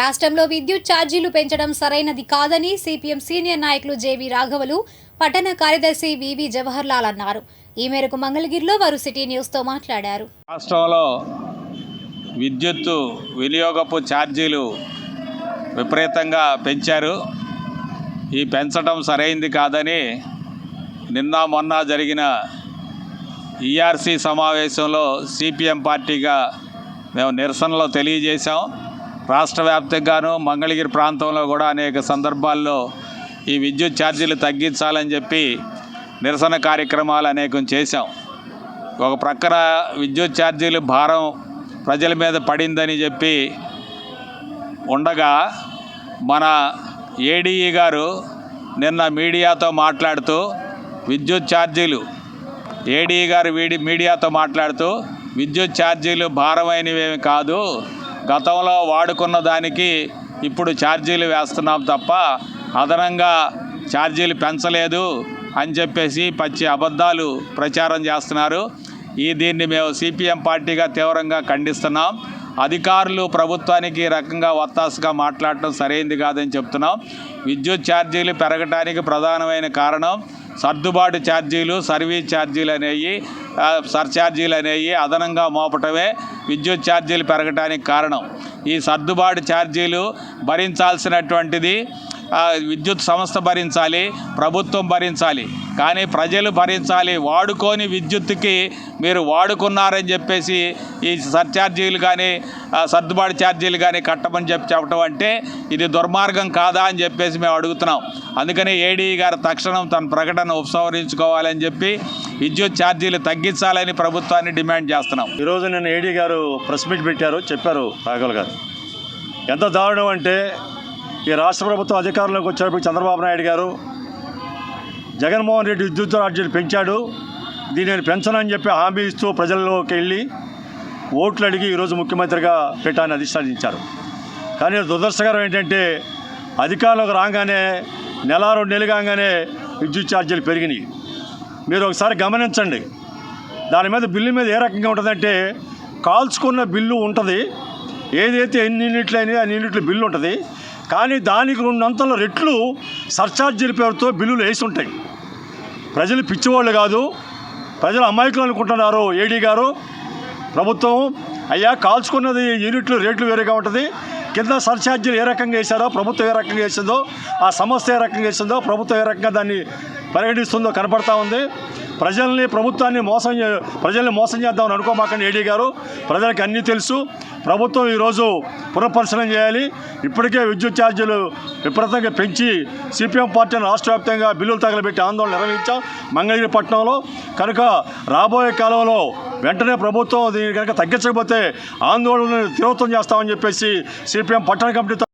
రాష్ట్రంలో విద్యుత్ ఛార్జీలు పెంచడం సరైనది కాదని సిపిఎం సీనియర్ నాయకులు జేవి రాఘవలు పట్టణ కార్యదర్శి వివి జవహర్లాల్ అన్నారు. ఈ మేరకు మంగళగిరిలో వారు సిటీ న్యూస్తో మాట్లాడారు. రాష్ట్రంలో విద్యుత్ వినియోగపు ఛార్జీలు విపరీతంగా పెంచారు. ఈ పెంచడం సరైంది కాదని నిన్న మొన్న జరిగిన ఈఆర్సీ సమావేశంలో సిపిఎం పార్టీగా మేము నిరసనలో తెలియజేశాం. రాష్ట్ర వ్యాప్తంగాను మంగళగిరి ప్రాంతంలో కూడా అనేక సందర్భాల్లో ఈ విద్యుత్ ఛార్జీలు తగ్గించాలని చెప్పి నిరసన కార్యక్రమాలు అనేకం చేశాం. ఒక ప్రక్కన విద్యుత్ ఛార్జీలు భారం ప్రజల మీద పడిందని చెప్పి ఉండగా మన ఏడీఈ గారు నిన్న మీడియాతో మాట్లాడుతూ విద్యుత్ ఛార్జీలు ఏడీఈ గారు వీడి మీడియాతో మాట్లాడుతూ విద్యుత్ ఛార్జీలు భారమైనవేమి కాదు గతంలో వాడుకున్న దానికి ఇప్పుడు ఛార్జీలు వేస్తున్నాం తప్ప అదనంగా ఛార్జీలు పెంచలేదు అని చెప్పేసి పచ్చి అబద్ధాలు ప్రచారం చేస్తున్నారు. ఈ దీన్ని మేము సిపిఎం పార్టీగా తీవ్రంగా ఖండిస్తున్నాం. అధికారులు ప్రభుత్వానికి ఈ రకంగా వత్తాసుగా మాట్లాడటం సరైంది కాదని చెప్తున్నాం. విద్యుత్ ఛార్జీలు పెరగటానికి ప్రధానమైన కారణం సర్దుబాటు ఛార్జీలు సర్వీస్ ఛార్జీలు అనేవి సర్ఛార్జీలు అనేవి అదనంగా మోపటమే విద్యుత్ ఛార్జీలు పెరగడానికి కారణం. ఈ సర్దుబాటు ఛార్జీలు భరించాల్సినటువంటిది విద్యుత్ సంస్థ భరించాలి ప్రభుత్వం భరించాలి. కానీ ప్రజలు భరించాలి. వాడుకోని విద్యుత్తుకి మీరు వాడుకున్నారని చెప్పేసి ఈ సర్ఛార్జీలు కానీ సర్దుబాటు ఛార్జీలు కానీ కట్టమని చెప్పి చెప్పడం అంటే ఇది దుర్మార్గం కాదా అని చెప్పేసి మేము అడుగుతున్నాం. అందుకని ఏడీ గారు తక్షణం తన ప్రకటన ఉపసంహరించుకోవాలని చెప్పి విద్యుత్ ఛార్జీలు తగ్గించాలని ప్రభుత్వాన్ని డిమాండ్ చేస్తున్నాం. ఈరోజు నేను ఏడీ గారు ప్రెస్ మీట్ పెట్టారు చెప్పారు రాఘవల్ గారు. ఎంత దారుణం అంటే ఈ రాష్ట్ర ప్రభుత్వం అధికారంలోకి వచ్చేటప్పుడు చంద్రబాబు నాయుడు గారు జగన్మోహన్ రెడ్డి విద్యుత్ ఛార్జీలు పెంచాడు. దీన్ని నేను పెంచనని చెప్పి హామీ ఇస్తూ ప్రజల్లోకి వెళ్ళి ఓట్లు అడిగి ఈరోజు ముఖ్యమంత్రిగా పెట్టాలని అధిష్టానించారు. కానీ దురదృష్టకరం ఏంటంటే అధికారంలోకి రాగానే నెల రెండు నెలలు కాగానే విద్యుత్ ఛార్జీలు పెరిగినాయి. మీరు ఒకసారి గమనించండి. దాని మీద బిల్లు మీద ఏ రకంగా ఉంటుందంటే కాల్చుకున్న బిల్లు ఉంటుంది. ఏదైతే ఎన్ని యూనిట్లు అయినాయో అన్ని యూనిట్ల బిల్లు ఉంటుంది. కానీ దానికి రెండంతల రెట్లు సర్ఛార్జీల పేరుతో బిల్లులు వేసి ఉంటాయి. ప్రజలు పిచ్చివాళ్ళు కాదు. ప్రజలు అమాయకులు అనుకుంటున్నారు. ఏడీ గారు ప్రభుత్వం అయ్యా కాల్చుకున్నది యూనిట్లు రేట్లు వేరేగా ఉంటుంది. కింద సర్ఛార్జీలు ఏ రకంగా వేశారో ప్రభుత్వం ఏ రకంగా వేసిందో ఆ సంస్థ ఏ రకంగా వేసిందో ప్రభుత్వం ఏ రకంగా దాన్ని పరిగణిస్తుందో కనపడతా ఉంది. ప్రజల్ని ప్రభుత్వాన్ని మోసం ప్రజల్ని మోసం చేద్దామని అనుకోమాకండి ఏడీ గారు. ప్రజలకు అన్నీ తెలుసు. ప్రభుత్వం ఈరోజు పునఃపరిశీలన చేయాలి. ఇప్పటికే విద్యుత్ ఛార్జీలు విపరీతంగా పెంచి సిపిఎం పార్టీని రాష్ట్ర వ్యాప్తంగా బిల్లులు తగలబెట్టి ఆందోళన నిర్వహించాం మంగళగిరి పట్టణంలో. కనుక రాబోయే కాలంలో వెంటనే ప్రభుత్వం దీన్ని కనుక తగ్గించకపోతే ఆందోళనను తీవ్రతం చేస్తామని చెప్పేసి సిపిఎం పట్టణ కమిటీతో